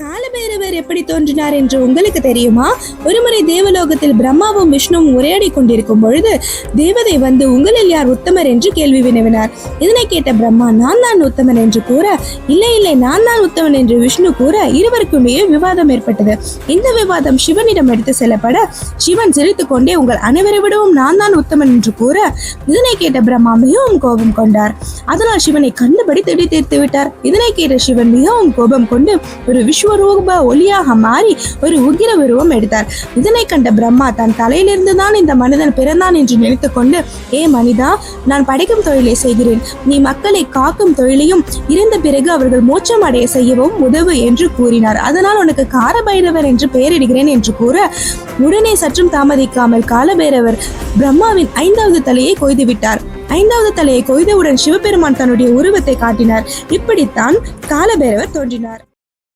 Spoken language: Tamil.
காலபைரவர் எப்படி தோன்றினார் என்று உங்களுக்கு தெரியுமா? ஒருமுறை தேவலோகத்தில் பிரம்மாவும் விஷ்ணுவும் உரையாடி கொண்டிருக்கும் பொழுது தேவதை வந்து உங்களில் யார் உத்தமர் என்று கேள்வி வினவினார். இதனை கேட்ட பிரம்மா நான் தான் உத்தமன் என்று கூற இல்லை இல்லை நான் தான் உத்தமன் என்று விஷ்ணு கூற இருவருக்குமே விவாதம் ஏற்பட்டது. இந்த விவாதம் சிவனிடம் எடுத்து செல்லப்பட சிவன் சிரித்துக் கொண்டே உங்கள் அனைவரை விடவும் நான் தான் உத்தமன் என்று கூற இதனை கேட்ட பிரம்மா மிகவும் கோபம் கொண்டார். அதனால் சிவனை கண்டுபடி திடி தீர்த்து விட்டார். இதனை கேட்ட சிவன் மிகவும் கோபம் கொண்டு ஒரு விஸ்வரூப ஒளியாக மாறி ஒரு உக்கிர உருவம் எடுத்தார். இதனை கண்ட பிரம்மா தன் தலையிலிருந்து தான் இந்த மனிதன் பிறந்தான் என்று நினைத்து கொண்டு ஏ மனிதா நான் படைக்கும் தொழிலை செய்கிறேன். நீ மக்களை காக்கும் தொழிலையும் இறந்த பிறகு அவர்கள் மோட்சம் அடைய செய்யவும் உதவு என்று கூறினார். அதனால் உனக்கு காரபைரவர் என்று பெயரிடுகிறேன் என்று கூற உடனே சற்றும் தாமதிக்காமல் காலபைரவர் பிரம்மாவின் ஐந்தாவது தலையை கொய்துவிட்டார் ஐந்தாவது தலையை கொய்தவுடன் சிவபெருமான் தன்னுடைய உருவத்தை காட்டினார். இப்படித்தான் காலபைரவர் தோன்றினார்.